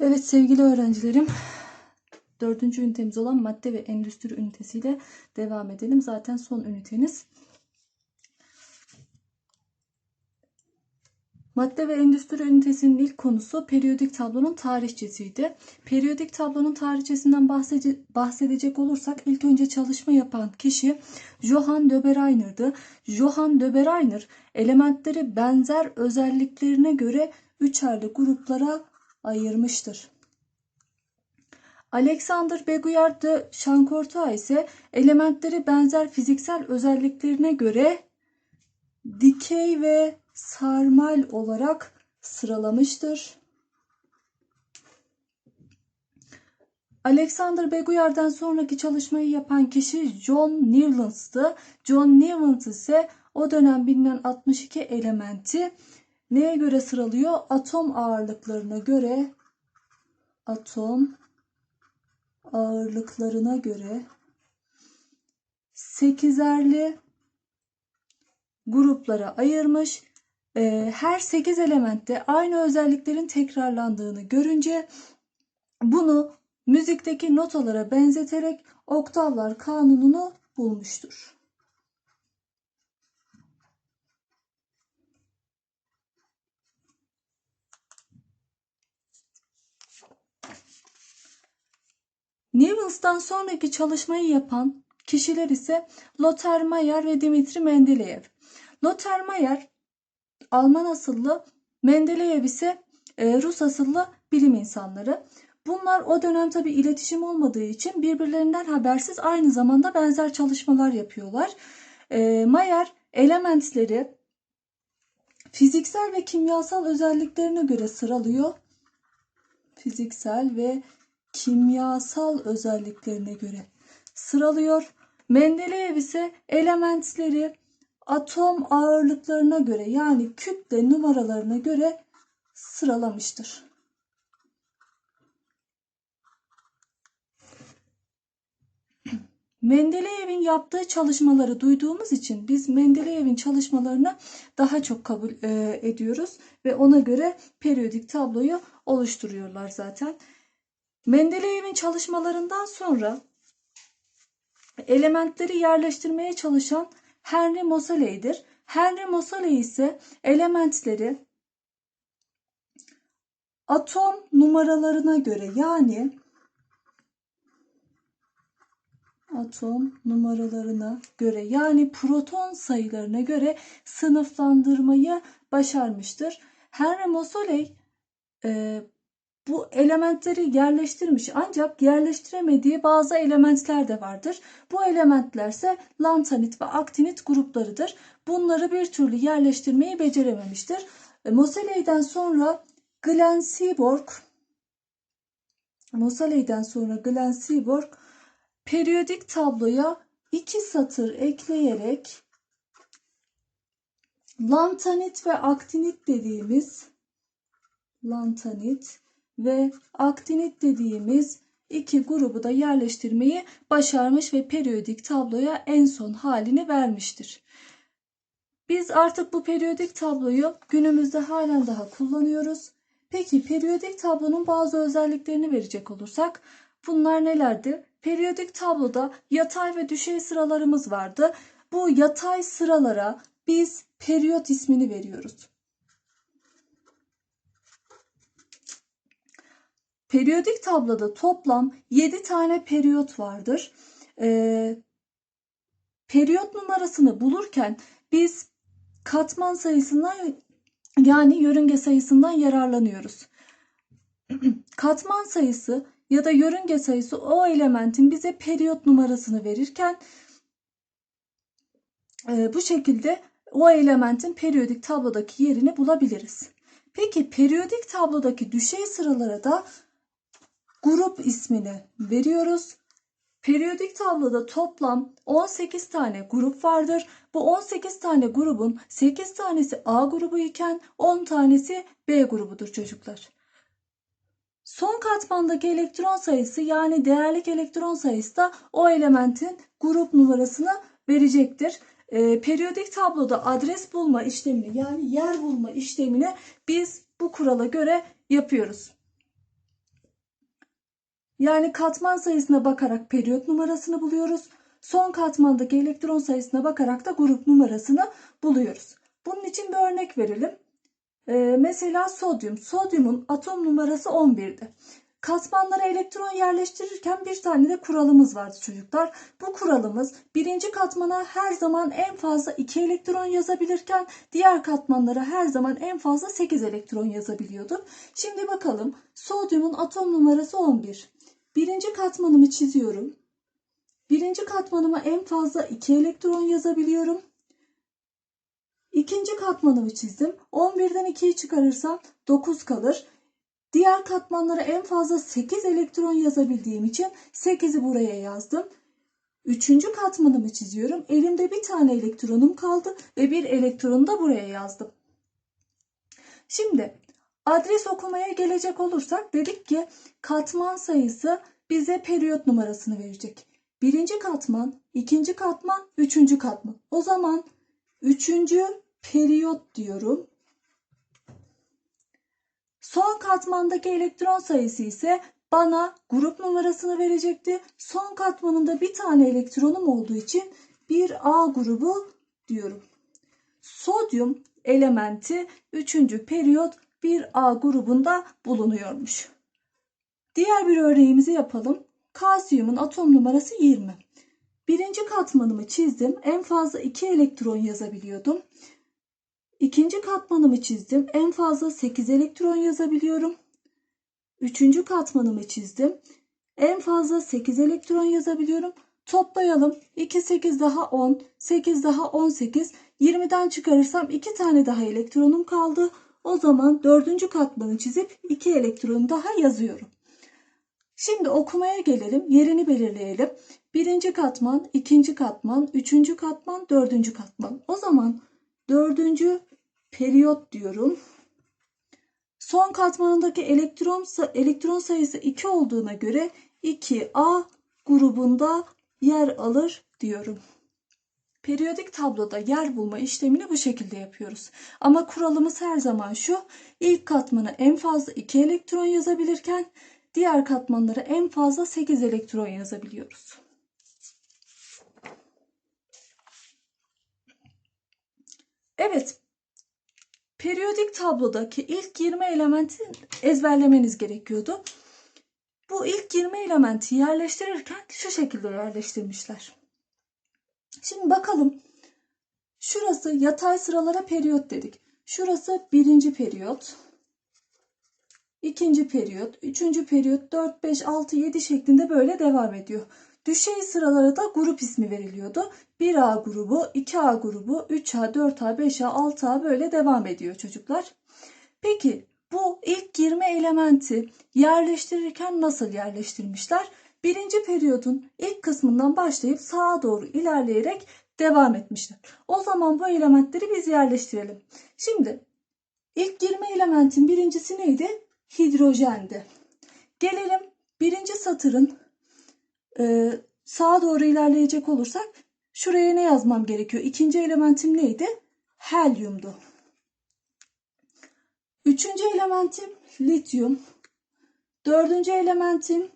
Evet sevgili öğrencilerim, dördüncü ünitemiz olan madde ve endüstri ünitesiyle devam edelim. Zaten son üniteniz. Madde ve endüstri ünitesinin ilk konusu periyodik tablonun tarihçesiydi. Periyodik tablonun tarihçesinden bahsede- bahsedecek olursak ilk önce çalışma yapan kişi Johann Döbereiner Johann Döbereiner elementleri benzer özelliklerine göre üçerli gruplara ayırmıştır. Alexander Beguiard de Chancourtois ise elementleri benzer fiziksel özelliklerine göre dikey ve sarmal olarak sıralamıştır. Alexander Beguiard'dan sonraki çalışmayı yapan kişi John Newlands'tı. John Newlands ise o dönem bilinen 62 elementi neye göre sıralıyor? Atom ağırlıklarına göre atom ağırlıklarına göre sekizerli gruplara ayırmış. Ee, her 8 elementte aynı özelliklerin tekrarlandığını görünce bunu müzikteki notalara benzeterek oktavlar kanununu bulmuştur. Newtons'tan sonraki çalışmayı yapan kişiler ise Lothar Mayer ve Dimitri Mendeleev. Lothar Mayer Alman asıllı, Mendeleev ise e, Rus asıllı bilim insanları. Bunlar o dönem tabi iletişim olmadığı için birbirlerinden habersiz aynı zamanda benzer çalışmalar yapıyorlar. E, Mayer elementleri fiziksel ve kimyasal özelliklerine göre sıralıyor. Fiziksel ve kimyasal özelliklerine göre sıralıyor. Mendeleev ise elementleri atom ağırlıklarına göre yani kütle numaralarına göre sıralamıştır. Mendeleev'in yaptığı çalışmaları duyduğumuz için biz Mendeleev'in çalışmalarını daha çok kabul e, ediyoruz ve ona göre periyodik tabloyu oluşturuyorlar zaten. Mendeleev'in çalışmalarından sonra elementleri yerleştirmeye çalışan Henry Moseley'dir. Henry Moseley ise elementleri atom numaralarına göre yani atom numaralarına göre yani proton sayılarına göre sınıflandırmayı başarmıştır. Henry Moseley e, bu elementleri yerleştirmiş ancak yerleştiremediği bazı elementler de vardır. Bu elementler ise lantanit ve aktinit gruplarıdır. Bunları bir türlü yerleştirmeyi becerememiştir. E, Moseley'den sonra Glenn Seaborg Moseley'den sonra Glenn Seaborg periyodik tabloya iki satır ekleyerek lantanit ve aktinit dediğimiz lantanit ve aktinit dediğimiz iki grubu da yerleştirmeyi başarmış ve periyodik tabloya en son halini vermiştir. Biz artık bu periyodik tabloyu günümüzde halen daha kullanıyoruz. Peki periyodik tablonun bazı özelliklerini verecek olursak bunlar nelerdi? Periyodik tabloda yatay ve düşey sıralarımız vardı. Bu yatay sıralara biz periyot ismini veriyoruz. Periyodik tabloda toplam 7 tane periyot vardır. Ee, periyot numarasını bulurken biz katman sayısından yani yörünge sayısından yararlanıyoruz. katman sayısı ya da yörünge sayısı o elementin bize periyot numarasını verirken e, bu şekilde o elementin periyodik tablodaki yerini bulabiliriz. Peki periyodik tablodaki düşey sıralara da grup ismini veriyoruz. Periyodik tabloda toplam 18 tane grup vardır. Bu 18 tane grubun 8 tanesi A grubu iken 10 tanesi B grubudur çocuklar. Son katmandaki elektron sayısı yani değerlik elektron sayısı da o elementin grup numarasını verecektir. E, periyodik tabloda adres bulma işlemini yani yer bulma işlemini biz bu kurala göre yapıyoruz. Yani katman sayısına bakarak periyot numarasını buluyoruz. Son katmandaki elektron sayısına bakarak da grup numarasını buluyoruz. Bunun için bir örnek verelim. Ee, mesela sodyum. Sodyumun atom numarası 11'di. Katmanlara elektron yerleştirirken bir tane de kuralımız vardı çocuklar. Bu kuralımız birinci katmana her zaman en fazla 2 elektron yazabilirken diğer katmanlara her zaman en fazla 8 elektron yazabiliyordu. Şimdi bakalım sodyumun atom numarası 11. Birinci katmanımı çiziyorum. Birinci katmanıma en fazla 2 elektron yazabiliyorum. İkinci katmanımı çizdim. 11'den 2'yi çıkarırsam 9 kalır. Diğer katmanlara en fazla 8 elektron yazabildiğim için 8'i buraya yazdım. Üçüncü katmanımı çiziyorum. Elimde bir tane elektronum kaldı ve bir elektronu da buraya yazdım. Şimdi adres okumaya gelecek olursak dedik ki katman sayısı bize periyot numarasını verecek. Birinci katman, ikinci katman, üçüncü katman. O zaman üçüncü periyot diyorum. Son katmandaki elektron sayısı ise bana grup numarasını verecekti. Son katmanında bir tane elektronum olduğu için bir A grubu diyorum. Sodyum elementi 3. periyot bir A grubunda bulunuyormuş. Diğer bir örneğimizi yapalım. Kalsiyumun atom numarası 20. Birinci katmanımı çizdim. En fazla 2 elektron yazabiliyordum. İkinci katmanımı çizdim. En fazla 8 elektron yazabiliyorum. Üçüncü katmanımı çizdim. En fazla 8 elektron yazabiliyorum. Toplayalım. 2, 8 daha 10, 8 daha 18. 20'den çıkarırsam 2 tane daha elektronum kaldı. O zaman dördüncü katmanı çizip 2 elektron daha yazıyorum. Şimdi okumaya gelelim. Yerini belirleyelim. Birinci katman, ikinci katman, üçüncü katman, dördüncü katman. O zaman dördüncü periyot diyorum. Son katmanındaki elektron, elektron sayısı 2 olduğuna göre 2A grubunda yer alır diyorum. Periyodik tabloda yer bulma işlemini bu şekilde yapıyoruz. Ama kuralımız her zaman şu. İlk katmana en fazla 2 elektron yazabilirken diğer katmanlara en fazla 8 elektron yazabiliyoruz. Evet. Periyodik tablodaki ilk 20 elementi ezberlemeniz gerekiyordu. Bu ilk 20 elementi yerleştirirken şu şekilde yerleştirmişler. Şimdi bakalım. Şurası yatay sıralara periyot dedik. Şurası birinci periyot. ikinci periyot, üçüncü periyot, 4, 5, 6, 7 şeklinde böyle devam ediyor. Düşey sıralara da grup ismi veriliyordu. 1A grubu, 2A grubu, 3A, 4A, 5A, 6A böyle devam ediyor çocuklar. Peki bu ilk 20 elementi yerleştirirken nasıl yerleştirmişler? Birinci periyodun ilk kısmından başlayıp sağa doğru ilerleyerek devam etmişler. O zaman bu elementleri biz yerleştirelim. Şimdi ilk 20 elementin birincisi neydi? Hidrojendi. Gelelim birinci satırın e, sağa doğru ilerleyecek olursak şuraya ne yazmam gerekiyor? İkinci elementim neydi? Helyumdu. Üçüncü elementim lityum. Dördüncü elementim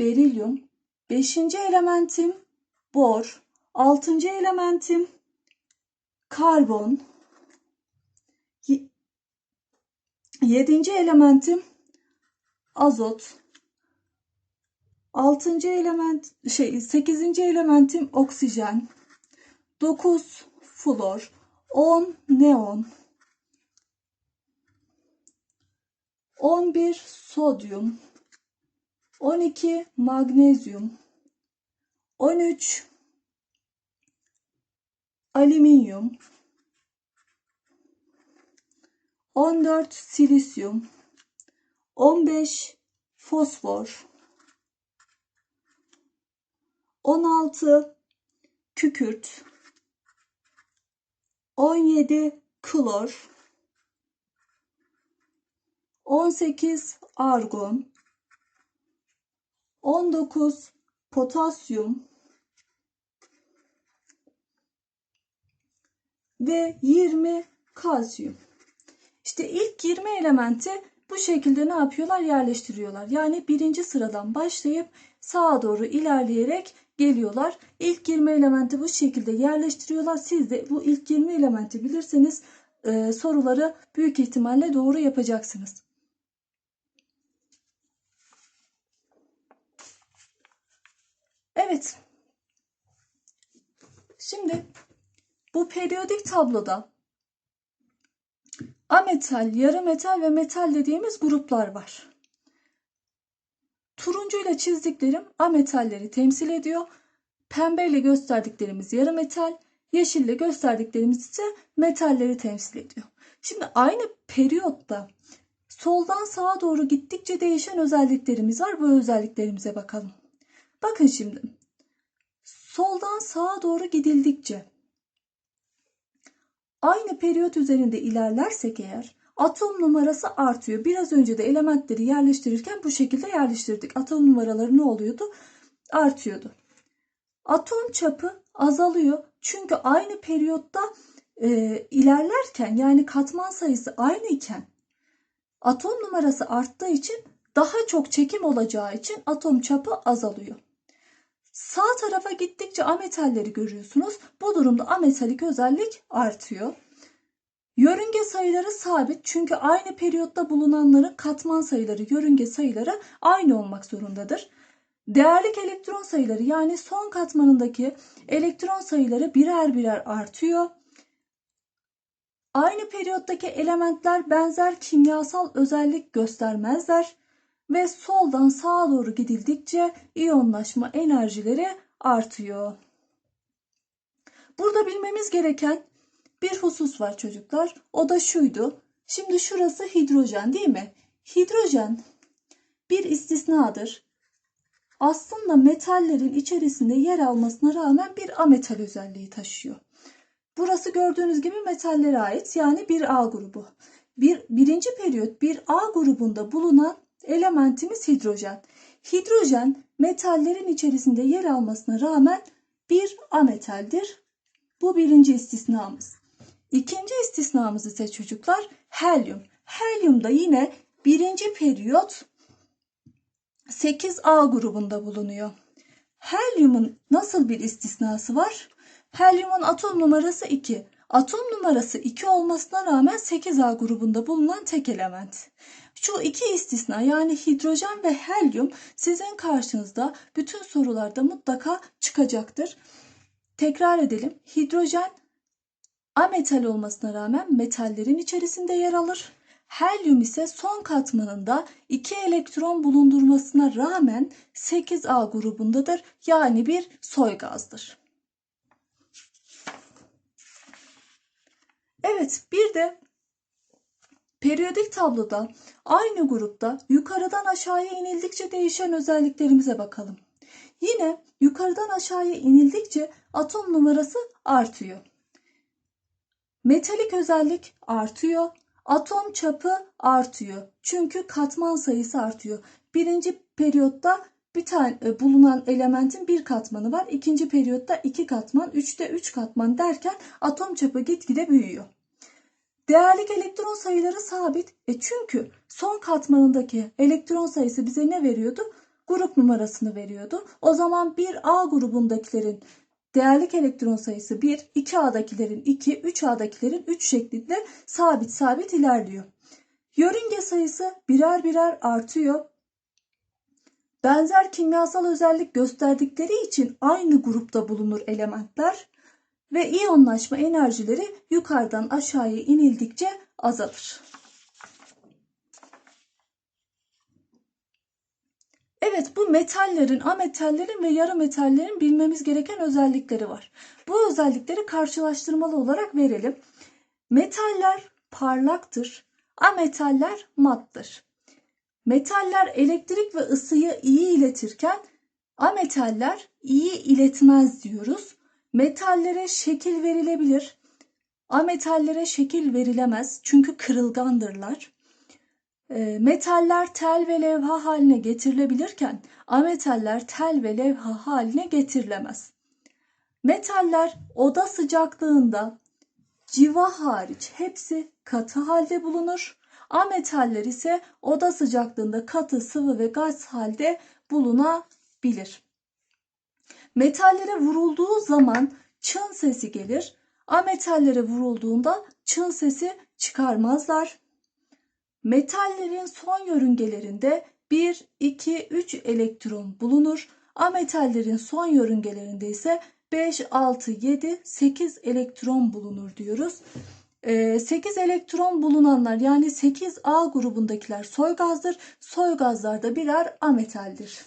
berilyum. Beşinci elementim bor. Altıncı elementim karbon. Yedinci elementim azot. Altıncı element şey sekizinci elementim oksijen. Dokuz flor. On neon. 11 sodyum, 12 magnezyum, 13 alüminyum, 14 silisyum, 15 fosfor, 16 kükürt, 17 klor, 18 argon, 19 potasyum ve 20 kalsiyum. İşte ilk 20 elementi bu şekilde ne yapıyorlar? Yerleştiriyorlar. Yani birinci sıradan başlayıp sağa doğru ilerleyerek geliyorlar. İlk 20 elementi bu şekilde yerleştiriyorlar. Siz de bu ilk 20 elementi bilirseniz e, soruları büyük ihtimalle doğru yapacaksınız. Evet. Şimdi bu periyodik tabloda ametal, yarı metal ve metal dediğimiz gruplar var. Turuncuyla çizdiklerim ametalleri temsil ediyor. Pembeyle gösterdiklerimiz yarı metal, yeşille gösterdiklerimiz ise metalleri temsil ediyor. Şimdi aynı periyotta soldan sağa doğru gittikçe değişen özelliklerimiz var. Bu özelliklerimize bakalım. Bakın şimdi. Soldan sağa doğru gidildikçe aynı periyot üzerinde ilerlersek eğer atom numarası artıyor. Biraz önce de elementleri yerleştirirken bu şekilde yerleştirdik. Atom numaraları ne oluyordu? Artıyordu. Atom çapı azalıyor. Çünkü aynı periyotta e, ilerlerken yani katman sayısı aynı iken atom numarası arttığı için daha çok çekim olacağı için atom çapı azalıyor. Sağ tarafa gittikçe ametalleri görüyorsunuz. Bu durumda ametalik özellik artıyor. Yörünge sayıları sabit çünkü aynı periyotta bulunanların katman sayıları, yörünge sayıları aynı olmak zorundadır. Değerlik elektron sayıları yani son katmanındaki elektron sayıları birer birer artıyor. Aynı periyottaki elementler benzer kimyasal özellik göstermezler ve soldan sağa doğru gidildikçe iyonlaşma enerjileri artıyor. Burada bilmemiz gereken bir husus var çocuklar. O da şuydu. Şimdi şurası hidrojen değil mi? Hidrojen bir istisnadır. Aslında metallerin içerisinde yer almasına rağmen bir ametal özelliği taşıyor. Burası gördüğünüz gibi metallere ait yani bir A grubu. Bir, birinci periyot bir A grubunda bulunan elementimiz hidrojen. Hidrojen metallerin içerisinde yer almasına rağmen bir ametaldir. Bu birinci istisnamız. İkinci istisnamız ise çocuklar helyum. Helyum da yine birinci periyot 8A grubunda bulunuyor. Helyumun nasıl bir istisnası var? Helyumun atom numarası 2. Atom numarası 2 olmasına rağmen 8A grubunda bulunan tek element. Şu iki istisna yani hidrojen ve helyum sizin karşınızda bütün sorularda mutlaka çıkacaktır. Tekrar edelim. Hidrojen ametal olmasına rağmen metallerin içerisinde yer alır. Helyum ise son katmanında 2 elektron bulundurmasına rağmen 8A grubundadır. Yani bir soy gazdır. Evet bir de periyodik tabloda aynı grupta yukarıdan aşağıya inildikçe değişen özelliklerimize bakalım. Yine yukarıdan aşağıya inildikçe atom numarası artıyor. Metalik özellik artıyor. Atom çapı artıyor. Çünkü katman sayısı artıyor. Birinci periyotta bir tane e, bulunan elementin bir katmanı var. İkinci periyotta iki katman, üçte üç katman derken atom çapı gitgide büyüyor. Değerlik elektron sayıları sabit. E çünkü son katmanındaki elektron sayısı bize ne veriyordu? Grup numarasını veriyordu. O zaman bir A grubundakilerin değerlik elektron sayısı 1, 2A'dakilerin 2, 3A'dakilerin 3 şeklinde sabit sabit ilerliyor. Yörünge sayısı birer birer artıyor. Benzer kimyasal özellik gösterdikleri için aynı grupta bulunur elementler ve iyonlaşma enerjileri yukarıdan aşağıya inildikçe azalır. Evet bu metallerin, ametallerin ve yarı metallerin bilmemiz gereken özellikleri var. Bu özellikleri karşılaştırmalı olarak verelim. Metaller parlaktır, ametaller mattır. Metaller elektrik ve ısıyı iyi iletirken ametaller iyi iletmez diyoruz. Metallere şekil verilebilir. Ametallere şekil verilemez çünkü kırılgandırlar. E, metaller tel ve levha haline getirilebilirken ametaller tel ve levha haline getirilemez. Metaller oda sıcaklığında civa hariç hepsi katı halde bulunur. Ametaller ise oda sıcaklığında katı, sıvı ve gaz halde bulunabilir. Metallere vurulduğu zaman çın sesi gelir. Ametallere vurulduğunda çın sesi çıkarmazlar. Metallerin son yörüngelerinde 1, 2, 3 elektron bulunur. Ametallerin son yörüngelerinde ise 5, 6, 7, 8 elektron bulunur diyoruz. 8 elektron bulunanlar yani 8A grubundakiler soy gazdır. Soy gazlar da birer ametaldir.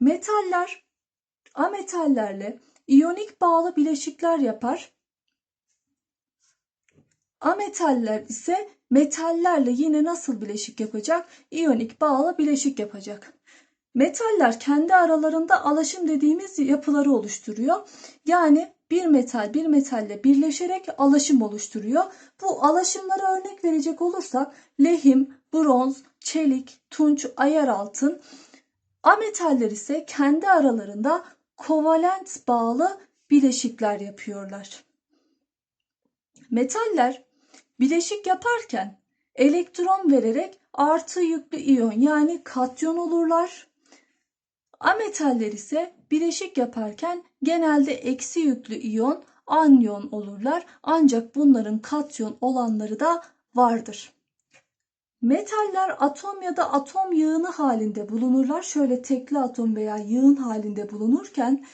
Metaller ametallerle iyonik bağlı bileşikler yapar. Ametaller ise metallerle yine nasıl bileşik yapacak? İyonik bağlı bileşik yapacak. Metaller kendi aralarında alaşım dediğimiz yapıları oluşturuyor. Yani bir metal bir metalle birleşerek alaşım oluşturuyor. Bu alaşımlara örnek verecek olursak lehim, bronz, çelik, tunç, ayar altın. Ametaller ise kendi aralarında kovalent bağlı bileşikler yapıyorlar. Metaller bileşik yaparken elektron vererek artı yüklü iyon yani katyon olurlar. Ametaller ise bileşik yaparken genelde eksi yüklü iyon anyon olurlar. Ancak bunların katyon olanları da vardır. Metaller atom ya da atom yığını halinde bulunurlar. Şöyle tekli atom veya yığın halinde bulunurken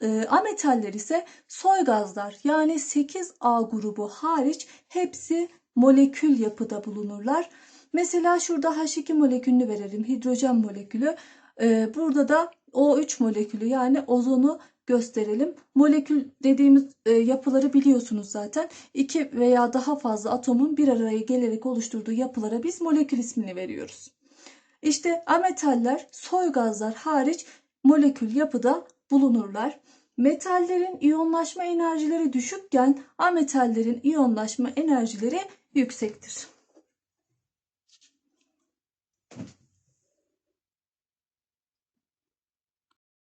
e, ametaller ise soy gazlar yani 8A grubu hariç hepsi molekül yapıda bulunurlar. Mesela şurada H2 molekülünü verelim. Hidrojen molekülü. E, burada da O3 molekülü yani ozonu gösterelim. Molekül dediğimiz e, yapıları biliyorsunuz zaten. İki veya daha fazla atomun bir araya gelerek oluşturduğu yapılara biz molekül ismini veriyoruz. İşte ametaller soy gazlar hariç molekül yapıda bulunurlar. Metallerin iyonlaşma enerjileri düşükken ametallerin iyonlaşma enerjileri yüksektir.